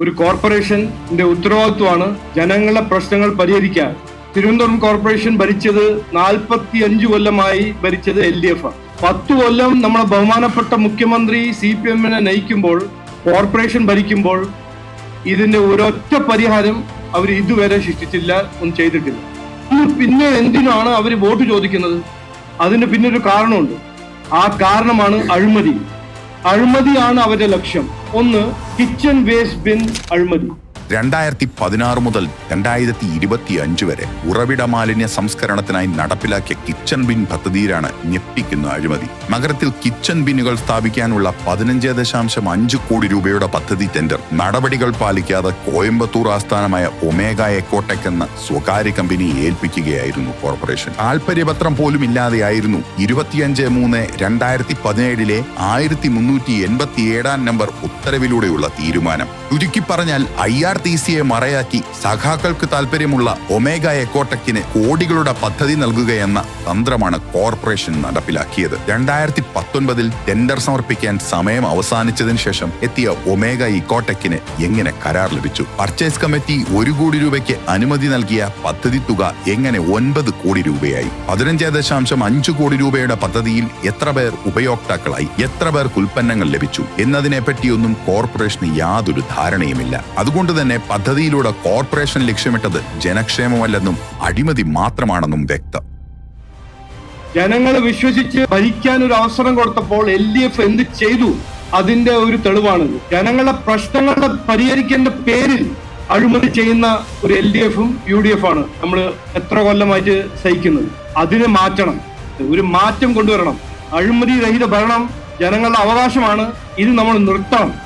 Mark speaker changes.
Speaker 1: ഒരു കോർപ്പറേഷന്റെ ഉത്തരവാദിത്വമാണ് ജനങ്ങളുടെ പ്രശ്നങ്ങൾ പരിഹരിക്കാൻ. തിരുവനന്തപുരം കോർപ്പറേഷൻ ഭരിച്ചത് നാൽപ്പത്തി അഞ്ച് കൊല്ലമായി ഭരിച്ചത് എൽ ഡി എഫ് ആണ്. പത്ത് കൊല്ലം നമ്മളെ ബഹുമാനപ്പെട്ട മുഖ്യമന്ത്രി സി പി എമ്മിനെ നയിക്കുമ്പോൾ കോർപ്പറേഷൻ ഭരിക്കുമ്പോൾ ഇതിന്റെ ഒരൊറ്റ പരിഹാരം അവർ ഇതുവരെ സൃഷ്ടിച്ചില്ല ഒന്നും ചെയ്തിട്ടില്ല. പിന്നെ എന്തിനാണ് അവർ വോട്ട് ചോദിക്കുന്നത്? അതിന് പിന്നെ ഒരു കാരണമുണ്ട്. ആ കാരണമാണ് അഴിമതി. അഴിമതിയാണ് അവരുടെ ലക്ഷ്യം. ഒന്ന് കിച്ചൺ വേസ്റ്റ് ബിൻ അഴിമതി.
Speaker 2: രണ്ടായിരത്തി പതിനാറ് മുതൽ രണ്ടായിരത്തി ഇരുപത്തി അഞ്ച് വരെ ഉറവിട മാലിന്യ സംസ്കരണത്തിനായി നടപ്പിലാക്കിയ കിച്ചൺ ബിൻ പദ്ധതിയിലാണ് ഞെപ്പിക്കുന്ന അഴിമതി. നഗരത്തിൽ കിച്ചൺ ബിന്നുകൾ സ്ഥാപിക്കാനുള്ള പതിനഞ്ച് ദശാംശം അഞ്ച് കോടി രൂപയുടെ പദ്ധതി ടെൻഡർ. നടപടികൾ പാലിക്കാതെ കോയമ്പത്തൂർ ആസ്ഥാനമായ ഒമേഗ എക്കോടെക് എന്ന സ്വകാര്യ കമ്പനി ഏൽപ്പിക്കുകയായിരുന്നു കോർപ്പറേഷൻ. താൽപര്യപത്രം പോലും ഇല്ലാതെയായിരുന്നു ഇരുപത്തിയഞ്ച് മൂന്ന് രണ്ടായിരത്തി പതിനേഴിലെ ആയിരത്തി മുന്നൂറ്റി എൺപത്തി ഏഴാം നമ്പർ ഉത്തരവിലൂടെയുള്ള തീരുമാനം. ചുരുക്കി പറഞ്ഞാൽ ഐ ആർ ടി സിയെ മറയാക്കി സഖാക്കൾക്ക് താല്പര്യമുള്ള ഒമേഗ എക്കോടെക്കിന് കോടികളുടെ പദ്ധതി നൽകുകയെന്ന തന്ത്രമാണ് കോർപ്പറേഷൻ നടപ്പിലാക്കിയത്. രണ്ടായിരത്തി പത്തൊൻപതിൽ ടെൻഡർ സമർപ്പിക്കാൻ സമയം അവസാനിച്ചതിന് ശേഷം എത്തിയ ഒമേഗ ഇക്കോടെക്കിന് എങ്ങനെ കരാർ ലഭിച്ചു? പർച്ചേസ് കമ്മിറ്റി ഒരു കോടി രൂപയ്ക്ക് അനുമതി നൽകിയ പദ്ധതി തുക എങ്ങനെ ഒൻപത് കോടി രൂപയായി? പതിനഞ്ച് ദശാംശം അഞ്ച് കോടി രൂപയുടെ പദ്ധതിയിൽ എത്ര പേർ ഉപയോക്താക്കളായി? എത്ര പേർക്ക് ഉൽപ്പന്നങ്ങൾ ലഭിച്ചു? എന്നതിനെപ്പറ്റിയൊന്നും കോർപ്പറേഷന് യാതൊരു ധാരണയുമില്ല. അതുകൊണ്ട് തന്നെ പദ്ധതിയിലൂടെ കോർപ്പറേഷൻ ലക്ഷ്യമിട്ടത് ജനക്ഷേമമല്ലെന്നും അഴിമതി മാത്രമാണെന്നും വ്യക്തം.
Speaker 1: ജനങ്ങളെ വിശ്വസിച്ച് ഭരിക്കാൻ ഒരു അവസരം കൊടുത്തപ്പോൾ എൽ ഡി എഫ് എന്ത് ചെയ്തു? അതിന്റെ ഒരു തെളിവാണ്. ജനങ്ങളുടെ പ്രശ്നങ്ങളുടെ പരിഹരിക്കേണ്ട പേരിൽ അഴിമതി ചെയ്യുന്ന ഒരു എൽ ഡി എഫും യു ഡി എഫ് ആണ് നമ്മൾ എത്ര കൊല്ലമായിട്ട് സഹിക്കുന്നത്. അതിനെ മാറ്റണം. ഒരു മാറ്റം കൊണ്ടുവരണം. അഴിമതി രഹിത ഭരണം ജനങ്ങളുടെ അവകാശമാണ്. ഇത് നമ്മൾ നിർത്തണം.